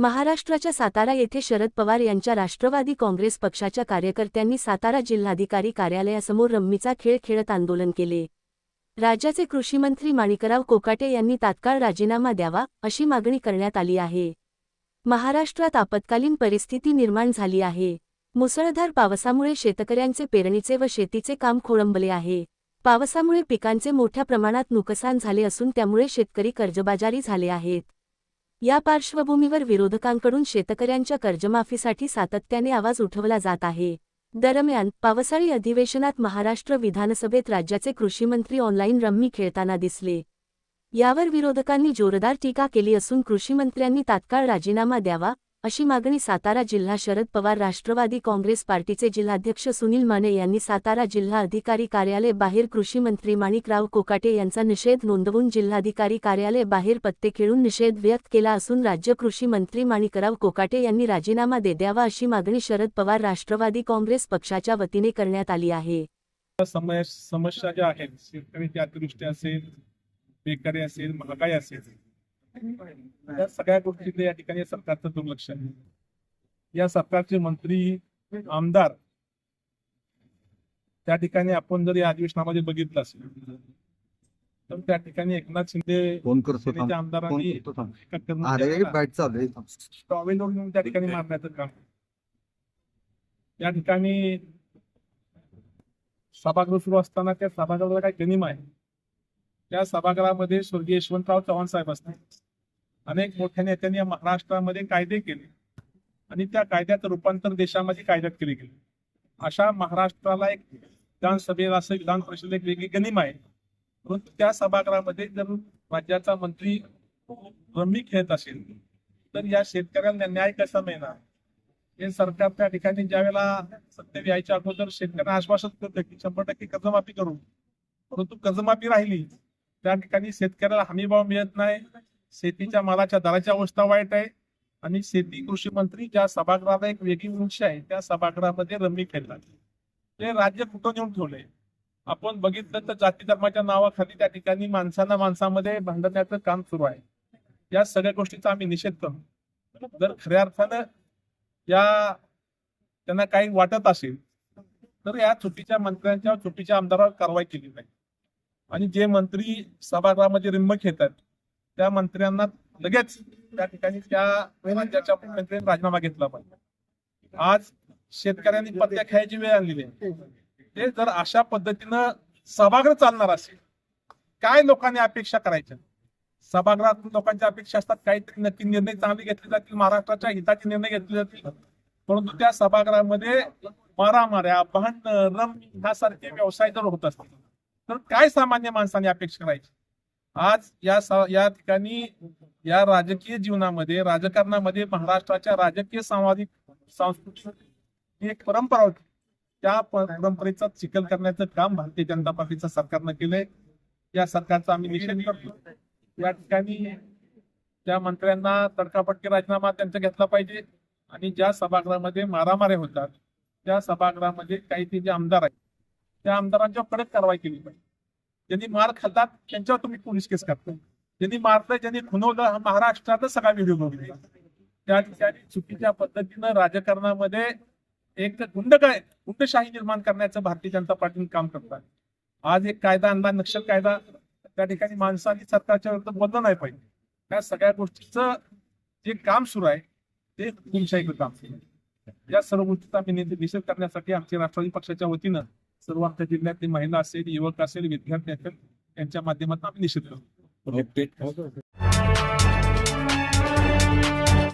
महाराष्ट्राच्या सातारा येथे शरद पवार यांच्या राष्ट्रवादी काँग्रेस पक्षाच्या कार्यकर्त्यांनी सातारा जिल्हाधिकारी कार्यालयासमोर रम्मीचा खेळ खेळत आंदोलन केले. राज्याचे कृषीमंत्री माणिकराव कोकाटे यांनी तात्काळ राजीनामा द्यावा अशी मागणी करण्यात आली आहे. महाराष्ट्रात आपत्कालीन परिस्थिती निर्माण झाली आहे. मुसळधार पावसामुळे शेतकऱ्यांचे पेरणीचे व शेतीचे काम खोळंबले आहे. पावसामुळे पिकांचे मोठ्या प्रमाणात नुकसान झाले असून त्यामुळे शेतकरी कर्जबाजारी झाले आहेत. या पार्श्वभूमीवर विरोधकांकडून शेतकऱ्यांच्या कर्जमाफीसाठी सातत्याने आवाज उठवला जात आहे. दरम्यान पावसाळी अधिवेशनात महाराष्ट्र विधानसभेत राज्याचे कृषीमंत्री ऑनलाईन रम्मी खेळताना दिसले. यावर विरोधकांनी जोरदार टीका केली असून कृषीमंत्र्यांनी तात्काळ राजीनामा द्यावा अशी मागणी सातारा जिल्हा शरद पवार राष्ट्रवादी काँग्रेस पार्टीचे जिल्हाध्यक्ष सुनील माने यांनी सातारा जिल्हा अधिकारी कार्यालय बाहेर कृषीमंत्री माणिकराव कोकाटे यांचा निषेध नोंदवून जिल्हाधिकारी कार्यालय बाहेर पत्ते खेळून निषेध व्यक्त केला असून राज्य कृषी मंत्री माणिकराव कोकाटे यांनी राजीनामा दे द्यावा अशी मागणी शरद पवार राष्ट्रवादी काँग्रेस पक्षाच्या वतीने करण्यात आली आहे. समस्या ज्या आहेत शेतकऱ्याची असेल बेकारी असेल महागाई असेल या सगळ्या गोष्टीकडे या ठिकाणी सरकारचं दुर्लक्ष आहे. या सरकारचे मंत्री आमदार त्या ठिकाणी आपण जर या अधिवेशनामध्ये बघितलं असेल तर त्या ठिकाणी एकनाथ शिंदे फोन करतो आमदारांनी. टॉवेल ओढून त्या ठिकाणी मारण्याचं काम. या ठिकाणी सभागृह सुरू असताना त्या सभागृहाला काही गनिम आहे. त्या सभागृहामध्ये स्वर्गीय यशवंतराव चव्हाण साहेब असतात. अनेक मोठ्या नेत्यांनी महाराष्ट्रामध्ये कायदे केले. आणि त्या कायद्याचं रूपांतर देशामध्ये कायद्यात केले गेले. अशा महाराष्ट्राला एक विधानसभेला असं विधान परिषद एक वेगळी गनिम आहे. परंतु त्या सभागृहामध्ये जर राज्याचा मंत्री रम्मी खेळत असेल तर या शेतकऱ्यांना न्याय कसा मिळणार? हे सरकार त्या ठिकाणी ज्यावेळेला सत्तेत यायच्या अगोदर शेतकऱ्यांना आश्वासन करतं की शंभर टक्के कर्जमाफी करू. परंतु कर्जमाफी राहिली त्या ठिकाणी शेतकऱ्याला हमीभाव मिळत नाही. शेतीच्या मालाच्या दराची अवस्था वाईट आहे. आणि शेती कृषी मंत्री ज्या सभागृहाला एक वेगळी उंची आहे त्या सभागृहामध्ये रमी खेळतात. ते राज्य कुठं नेऊन ठेवले आपण बघितलं तर जाती धर्माच्या नावाखाली त्या ठिकाणी माणसांना माणसामध्ये भांडण्याचं काम सुरू आहे. या सगळ्या गोष्टीचा आम्ही निषेध करू जर खऱ्या अर्थानं या त्यांना काही वाटत असेल तर या चुकीच्या मंत्र्यांच्या चुकीच्या आमदारावर कारवाई केली नाही आणि जे मंत्री सभागृहामध्ये रिंमक येतात त्या मंत्र्यांना लगेच त्या ठिकाणी त्या राज्याच्या मंत्र्यांनी राजीनामा घेतला पाहिजे. आज शेतकऱ्यांनी पत्त्या खेळायची वेळ आणलेली आहे. ते जर अशा पद्धतीनं सभागृह चालणार असेल काय लोकांनी अपेक्षा करायच्या? सभागृहात लोकांच्या अपेक्षा असतात काहीतरी नक्की निर्णय चांगले घेतले जातील महाराष्ट्राच्या हिताचे निर्णय घेतले जातील. परंतु त्या सभागृहामध्ये मारामाऱ्या भांडण रम ह्यासारखे व्यवसाय जर होत असतील तर काय सामान्य माणसाने अपेक्षा करायची? आज या या ठिकाणी या राजकीय जीवनामध्ये राजकारणामध्ये महाराष्ट्राच्या राजकीय सामाजिक सांस्कृतिक ही एक परंपरा होती. त्या परंपरेचा चिखल करण्याचं काम भारतीय जनता पार्टीचं सरकारनं केलंय. या सरकारचा आम्ही निषेध करतो. या ठिकाणी त्या मंत्र्यांना तडकापटकी राजीनामा त्यांचा घेतला पाहिजे आणि ज्या सभागृहामध्ये मारामारे होतात त्या सभागृहामध्ये काही ते जे आमदार आहेत त्या आमदारांच्या कडक कारवाई केली पाहिजे. ज्यांनी मार खातात त्यांच्यावर तुम्ही पोलीस केस करताय ज्यांनी मारलं ज्यांनी खुनवलं हा महाराष्ट्रातच सगळा व्हिडिओ बघितला त्या ठिकाणी चुकीच्या पद्धतीनं राजकारणामध्ये एक गुंड काय? गुंडशाही निर्माण करण्याचं भारतीय जनता पार्टीने काम करतात आज एक कायदा आणला नक्षल कायदा. त्या ठिकाणी माणसांनी सरकारच्या विरुद्ध बोललं नाही पाहिजे. त्या सगळ्या गोष्टीचं जे काम सुरू आहे ते हुकुमशाहीचं काम या सर्व गोष्टीचा आम्ही निषेध करण्यासाठी आमच्या राष्ट्रवादी पक्षाच्या वतीनं सर्व आमच्या जिल्ह्यातली महिला असेल युवक असेल विद्यार्थी असेल यांच्या माध्यमातून आम्ही निषेध करतो